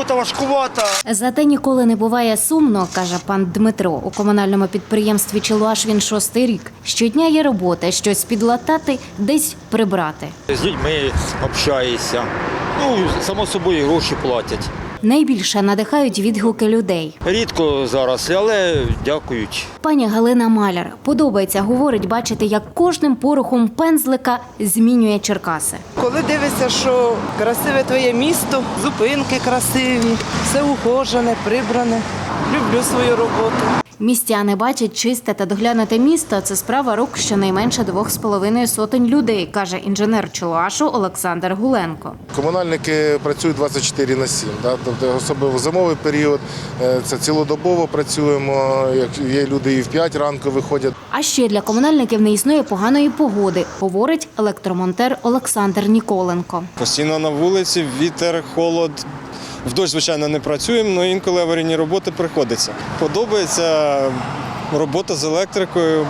робота важкувата. Зате ніколи не буває сумно, каже пан Дмитро. У комунальному підприємстві Чилуаш він шостий рік. Щодня є робота, щось підлатати, десь прибрати. З людьми общаєшся. Ну, само собою гроші платять. Найбільше надихають відгуки людей. Рідко зараз, але дякують. Пані Галина Маляр подобається, говорить, бачити, як кожним порухом пензлика змінює Черкаси. Коли дивишся, що красиве твоє місто, зупинки красиві, все ухожене, прибране. Люблю свою роботу. Містяни бачать чисте та доглянуте місто. Це справа рук щонайменше двох з половиною сотень людей, каже інженер Чулашу Олександр Гуленко. Комунальники працюють 24 на 7. Да? Тобто, особливо в зимовий період, е, це цілодобово працюємо. Як є люди і в 5 ранку виходять. А ще для комунальників не існує поганої погоди, говорить електромонтер Олександр Ніколенко. Постійно на вулиці, вітер, холод. В дощ, звичайно, не працюємо, але інколи аварійні роботи приходиться. Подобається робота з електрикою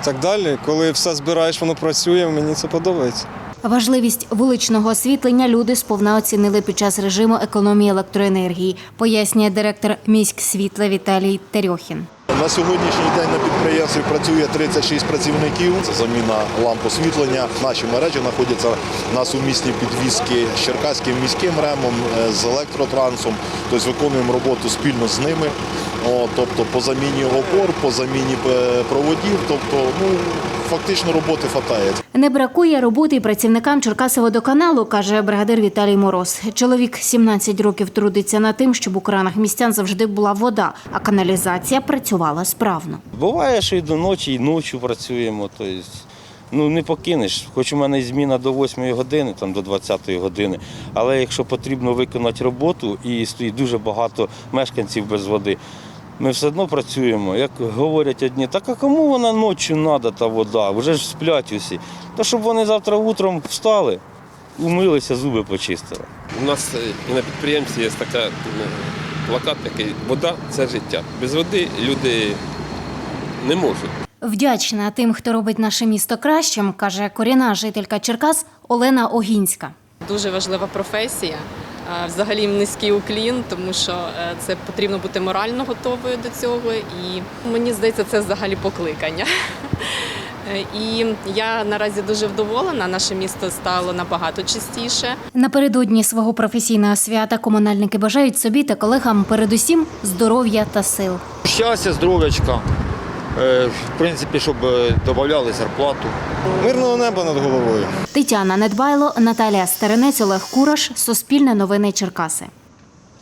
і так далі. Коли все збираєш, воно працює, мені це подобається. Важливість вуличного освітлення люди сповна оцінили під час режиму економії електроенергії, пояснює директор міськсвітла Віталій Терьохін. На сьогоднішній день на підприємстві працює 36 працівників. Це заміна ламп освітлення. Наші мережі знаходяться на сумісні підвізки з Черкаським міським ремом, е, з електротрансом. Тобто виконуємо роботу спільно з ними. О, тобто по заміні опор, по заміні е, проводів. Тобто, ну фактично роботи хватає. Не бракує роботи й працівникам Черкасоводоканалу, каже бригадир Віталій Мороз. Чоловік 17 років трудиться над тим, щоб у кранах містян завжди була вода, а каналізація працювала справно. Буває, що і до ночі, і ночі працюємо. Тобто, ну не покинеш. Хоч у мене зміна до 8 години, там до 20 години. Але якщо потрібно виконати роботу і стоїть дуже багато мешканців без води, ми все одно працюємо. Як говорять одні, так а кому вона ночі треба, та вода? Вже ж сплять усі. Та щоб вони завтра утром встали, умилися, зуби почистили. У нас е, і на підприємстві є така е, плакат, який вода це життя. Без води люди не можуть. Вдячна тим, хто робить наше місто кращим, каже корінна жителька Черкас Олена Огінська. Дуже важлива професія. Взагалі низький уклін, тому що е, це потрібно бути морально готовою до цього. І мені здається, це взагалі покликання. Е, І я наразі дуже вдоволена. Наше місто стало набагато чистіше. Напередодні свого професійного свята комунальники бажають собі та колегам передусім здоров'я та сил. Щастя, здоров'ячка. Е, В принципі, щоб е, додавали зарплату. Мирного неба над головою. Тетяна Недбайло, Наталія Стеренець, Олег Кураш, Суспільне новини Черкаси.